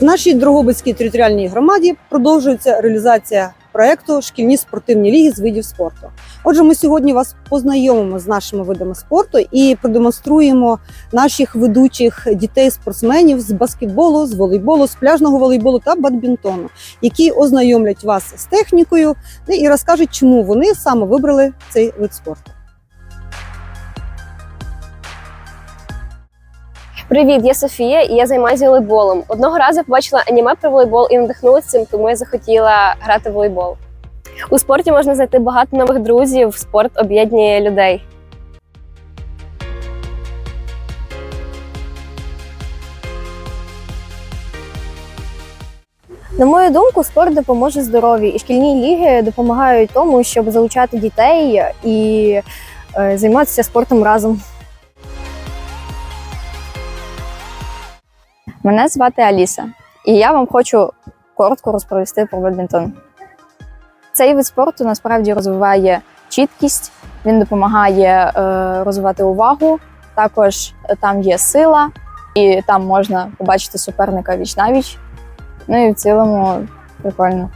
В нашій Дрогобицькій територіальній громаді продовжується реалізація проекту Шкільні спортивні ліги з видів спорту. Отже, ми сьогодні вас познайомимо з нашими видами спорту і продемонструємо наших ведучих дітей-спортсменів з баскетболу, з волейболу, з пляжного волейболу та бадмінтону, які ознайомлять вас з технікою ну, і розкажуть, чому вони саме вибрали цей вид спорту. Привіт, я Софія, і я займаюся волейболом. Одного разу побачила аніме про волейбол і надихнулася цим, тому я захотіла грати в волейбол. У спорті можна знайти багато нових друзів. Спорт об'єднує людей. На мою думку, спорт допоможе здоров'ю, і шкільні ліги допомагають тому, щоб залучати дітей і е, займатися спортом разом. Мене звати Аліса, і я вам хочу коротко розповісти про бадмінтон. Цей вид спорту насправді розвиває чіткість, він допомагає е, розвивати увагу. Також е, там є сила, і там можна побачити суперника віч навіч. Ну і в цілому прикольно.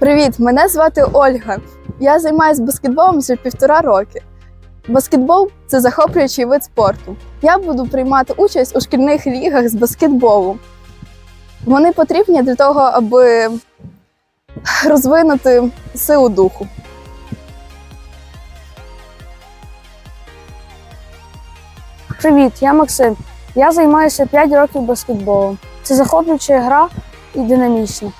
Привіт, мене звати Ольга. Я займаюся баскетболом вже півтора роки. Баскетбол це захоплюючий вид спорту. Я буду приймати участь у шкільних лігах з баскетболу. Вони потрібні для того, аби розвинути силу духу. Привіт, я Максим. Я займаюся 5 років баскетболом. Це захоплююча гра і динамічна.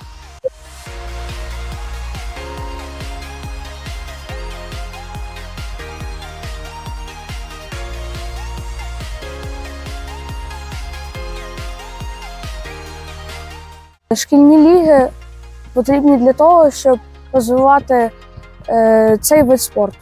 Шкільні ліги потрібні для того, щоб розвивати е, цей вид спорту.